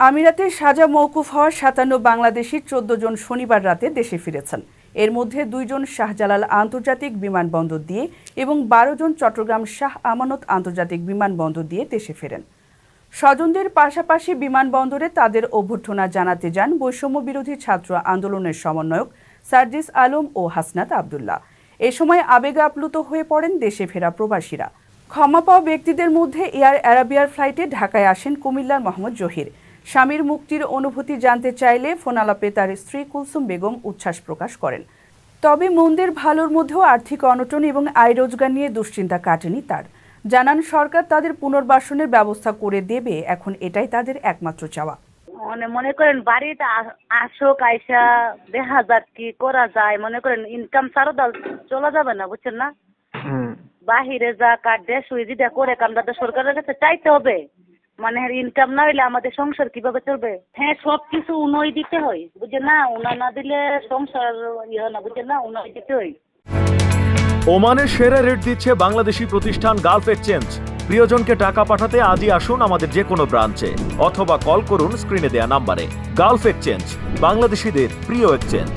আমিরাতে সাজা মওকুফ হওয়া সাতান্ন বাংলাদেশি চোদ্দ জন শনিবার রাতে দেশে ফিরেছেন। এর মধ্যে দুইজন শাহজালাল আন্তর্জাতিক বিমানবন্দর দিয়ে এবং বারো জন চট্টগ্রাম শাহ আমানত আন্তর্জাতিক বিমানবন্দর দিয়ে দেশে ফেরেন। স্বজনদের পাশাপাশি বিমানবন্দরে তাদের অভ্যর্থনা জানাতে যান বৈষম্য বিরোধী ছাত্র আন্দোলনের সমন্বয়ক সার্জিস আলম ও হাসনাত আবদুল্লাহ। এ সময় আবেগে আপ্লুত হয়ে পড়েন দেশে ফেরা প্রবাসীরা। ক্ষমা পাওয়া ব্যক্তিদের মধ্যে এয়ার অ্যারাবিয়ার ফ্লাইটে ঢাকায় আসেন কুমিল্লার মোহাম্মদ জহির। স্বামীর মুক্তির অনুভূতি জানতে চাইলে ফোনালাপে তার স্ত্রী কুলসুম বেগম উচ্ছ্বাস প্রকাশ করেন। তবে মন্দের ভালোর মধ্যেও আর্থিক অনটন এবং আয় রোজগার নিয়ে দুশ্চিন্তা কাটেনি তার। জানান সরকার তাদের পুনর্বাসনের ব্যবস্থা করে দেবে এখন এটাই তাদের একমাত্র চাওয়া। মানে মনে করেন বাড়িতে আসুক আইসা দেখা যাক কি করা যায়। মনে করেন ইনকাম ছাড়া চলা যাবে না বুঝছেন না? বাহিরে যা কাঠ দেশ সুই যেটা করে কামটা সরকারের কাছে চাইতে হবে। মানে ইনকাম না হইলে আমাদের সংসার কীভাবে চলবে? হ্যাঁ সব কিছু দিতে হয় বুঝছেন না? উনা না দিলে সংসার ইয়ে না বুঝছেন না? উনই দিতে হয়। ওমানের সেরা রেট দিচ্ছে বাংলাদেশি প্রতিষ্ঠান গালফ এক্সচেঞ্জ। প্রিয়জনকে টাকা পাঠাতে আজই আসুন আমাদের যে কোনো ব্রাঞ্চে, অথবা কল করুন স্ক্রিনে দেয়া নাম্বারে। গালফ এক্সচেঞ্জ, বাংলাদেশিদের প্রিয় এক্সচেঞ্জ।